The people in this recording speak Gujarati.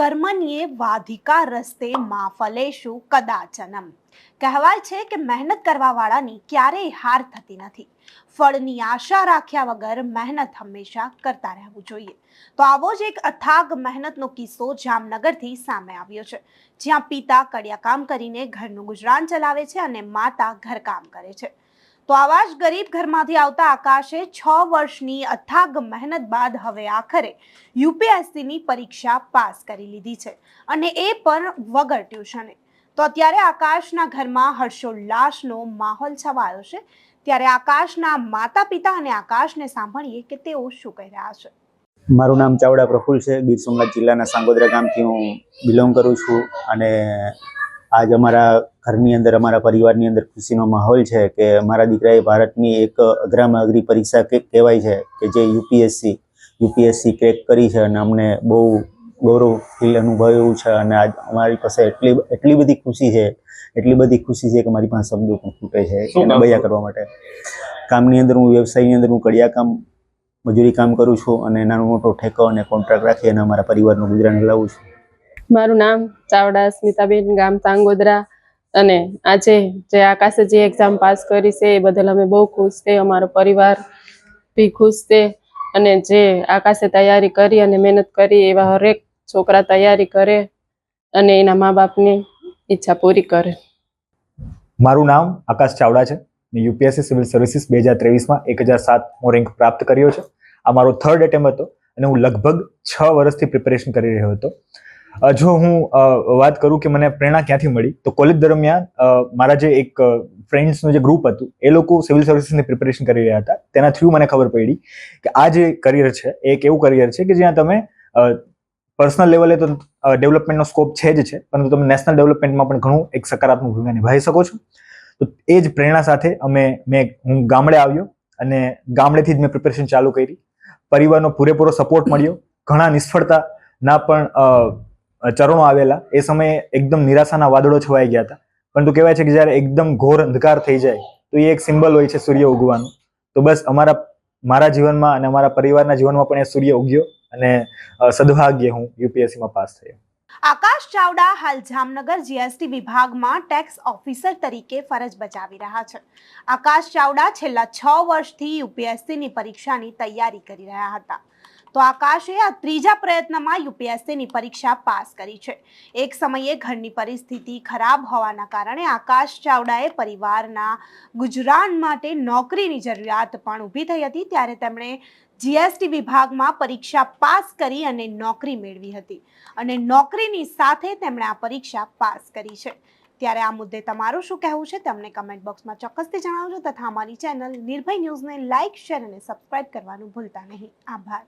કર્મણીએ વાધિકા રસ્તે મા ફલેશુ કદાચનમ. કહેવાય છે કે મહેનત કરવાવાળાની ક્યારેય હાર થતી નથી. ફળની આશા રાખ્યા વગર મહેનત હંમેશા કરતા રહેવું જોઈએ. તો આવો જ એક અથાગ મહેનતનો કિસ્સો જામનગરથી સામે આવ્યો છે. જ્યાં પિતા કડિયા કામ કરીને ઘરનું ગુજરાન ચલાવે છે અને માતા ઘરકામ કરે છે. તો આવા જ ગરીબ ઘરમાંથી આવતા આકાશે છ વર્ષની અથાગ મહેનત બાદ હવે આખરે યુપીએસસીની પરીક્ષા પાસ કરી લીધી છે અને એ પણ વગર ટ્યુશને. તો અત્યારે આકાશના ઘરમાં હર્ષોલ્લાસનો માહોલ છવાયો છે. ત્યારે આકાશના માતા પિતા અને આકાશને સાંભળીએ કે તેઓ શું કહી રહ્યા છે. મારું નામ ચાવડા પ્રફુલ છે. ગીર સોમનાથ જિલ્લાના સાંગોદરા ગામથી હું બિલોંગ કરું છું અને આજ અમારા ઘરની અંદર અમારા પરિવારની અંદર ખુશીનો માહોલ છે કે મારા દીકરાએ ભારતની એક અઘરામાં અઘરી પરીક્ષા કહેવાય છે કે જે યુપીએસસી યુપીએસસી ક્રેક કરી છે અને અમને બહુ ગૌરવ ફીલ અનુભવ્યું છે અને આજ અમારી પાસે એટલી એટલી બધી ખુશી છે એટલી બધી ખુશી છે કે મારી પાસે શબ્દો પણ ખૂટે છે એને બયા કરવા માટે. કામની અંદર હું વ્યવસાયની અંદર હું કડિયા કામ મજૂરી કામ કરું છું અને નાનો મોટો ઠેકો અને કોન્ટ્રાક્ટ રાખી અને અમારા પરિવારનું ગુજરાન હલાવું છું. મારું નામ ચાવડા સ્મિતાબેન ગામ સાંગોદરા. અને આજે જે આકાશે જે એક્ઝામ પાસ કરી છે, એ બદલ અમે બહુ ખુશ છે. અમારો પરિવાર બી ખુશ છે. અને જે આકાશે તૈયારી કરી અને મહેનત કરી, એવા હરેક છોકરા તૈયારી કરે અને એના મા બાપની ઈચ્છા પૂરી કરે. મારું નામ આકાશ ચાવડા છે. મેં યુપીએસસી સિવિલ સર્વિસીસ બે હજાર ત્રેવીસમાં એક હજાર સાતમો રેન્ક પ્રાપ્ત કર્યો છે. આ મારો થર્ડ એટેમ્પ હતો અને હું લગભગ છ વર્ષથી પ્રિપેરેશન કરી રહ્યો હતો. જો હું વાત કરું કે મને પ્રેરણા ક્યાંથી મળી તો કોલેજ દરમિયાન મારા જે એક ફ્રેન્ડ્સનું જે ગ્રુપ હતું એ લોકો સિવિલ સર્વિસીસની પ્રિપેરેશન કરી રહ્યા હતા. તેના થ્રુ મને ખબર પડી કે આ જે કરિયર છે એક એવું કરિયર છે કે જ્યાં તમે પર્સનલ લેવલે તો ડેવલપમેન્ટનો સ્કોપ છે જ છે પરંતુ તમે નેશનલ ડેવલપમેન્ટમાં પણ ઘણું એક સકારાત્મક ભૂમિકા નિભાવી શકો છો. તો એ જ પ્રેરણા સાથે અમે મેં હું ગામડે આવ્યો અને ગામડેથી જ મેં પ્રિપેરેશન ચાલુ કરી. પરિવારનો પૂરેપૂરો સપોર્ટ મળ્યો. ઘણા નિષ્ફળતાના પણ અ, ચરણો આવેલા, એ સમયે એકદમ નિરાશાના વાદળો છવાઈ ગયા હતા. પરંતુ કહેવાય છે કે જ્યારે એકદમ ઘોર અંધકાર થઈ જાય, તો એ એક સિમ્બલ હોય છે સૂર્ય ઉગવાનું. તો બસ અમારા, મારા જીવનમાં અને અમારા પરિવારના જીવનમાં પણ એ સૂર્ય ઉગ્યો અને સદભાગ્ય હું યુપીએસસીમાં પાસ થયો. આકાશ ચાવડા હાલ જામનગર જીએસટી વિભાગમાં ટેક્સ ઓફિસર તરીકે ફરજ બજાવી રહ્યા છે. આકાશ ચાવડા છેલ્લા છ વર્ષથી યુપીએસસીની પરીક્ષાની તૈયારી કરી રહ્યા હતા. તો આકાશે આ ત્રીજા પ્રયત્નમાં યુપીએસસીની પરીક્ષા પાસ કરી છે. એક સમયે ઘરની પરિસ્થિતિ ખરાબ હોવાના કારણે આકાશ ચાવડાએ પરિવારના ગુજરાન માટે નોકરીની જરૂરિયાત પણ ઊભી થઈ હતી. ત્યારે તેમણે જીએસટી વિભાગમાં પરીક્ષા પાસ કરી અને નોકરી મેળવી હતી અને નોકરીની સાથે તેમણે આ પરીક્ષા પાસ કરી છે. ત્યારે આ મુદ્દે તમારું શું કહેવું છે? તમને કમેન્ટ બોક્સમાં ચોક્કસથી જણાવજો તથા અમારી ચેનલ નિર્ભય ન્યૂઝને લાઇક, શેર અને સબસ્ક્રાઇબ કરવાનું ભૂલતા નહીં. આભાર.